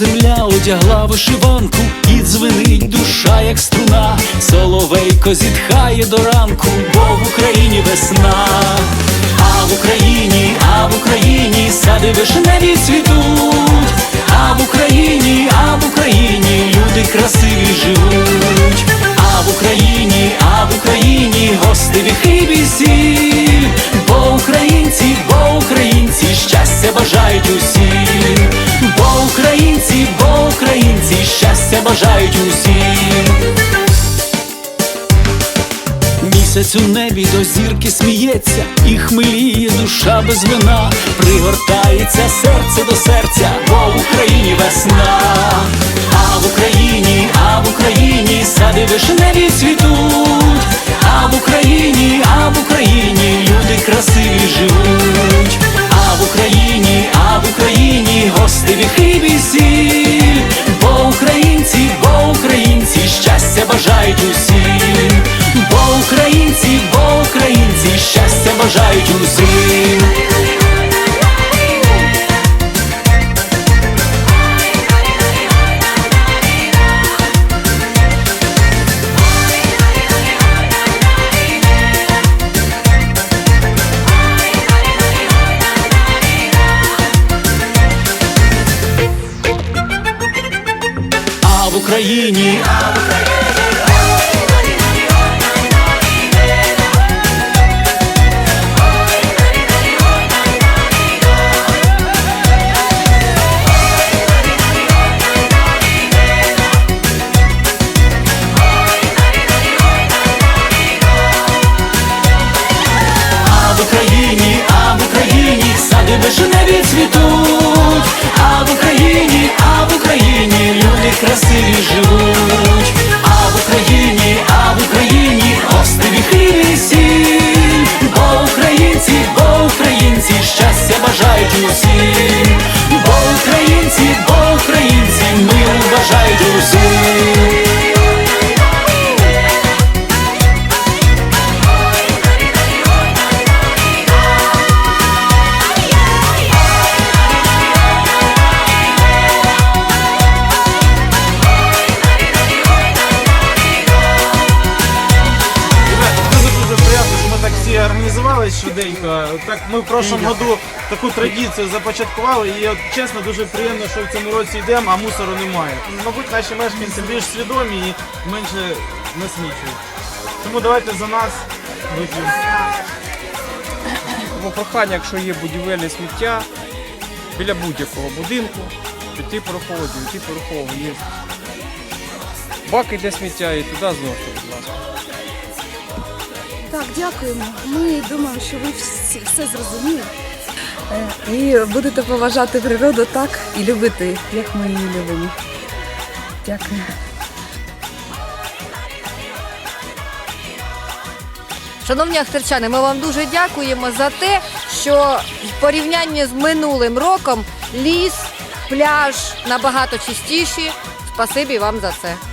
земля одягла вишиванку, і дзвенить душа, як струна. Соловейко зітхає до ранку, бо в Україні бажають усім. Місяць у небі до зірки сміється, і хмеліє душа без вина, пригортається серце до серця, бо в Україні весна, а в Україні, а в Україні сади вишневі цвітуть, а в Україні, а в Україні люди красиві бажають усім, бо українці, бо українці щастя бажають усім. В Україні, а в А вишневі цвітуть, а в Україні, а в Україні люди красиві живуть, швиденько. Так ми в прошлому году таку традицію започаткували, і от чесно дуже приємно, що в цьому році йдемо, а мусору немає. Мабуть, наші мешканці більш свідомі і менше насмічують. Тому давайте за нас вип'ємо. Тому прохання, якщо є будівельне сміття біля будь-якого будинку, піти піти пораховувати. Є баки для сміття і туди ласка. Так, дякуємо. Ми думаємо, що ви всі все зрозуміли. Е, І будете поважати природу так і любити, як ми її любимо. Дякую. Шановні ахтерчани, ми вам дуже дякуємо за те, що в порівнянні з минулим роком ліс, пляж набагато чистіші. Спасибі вам за це.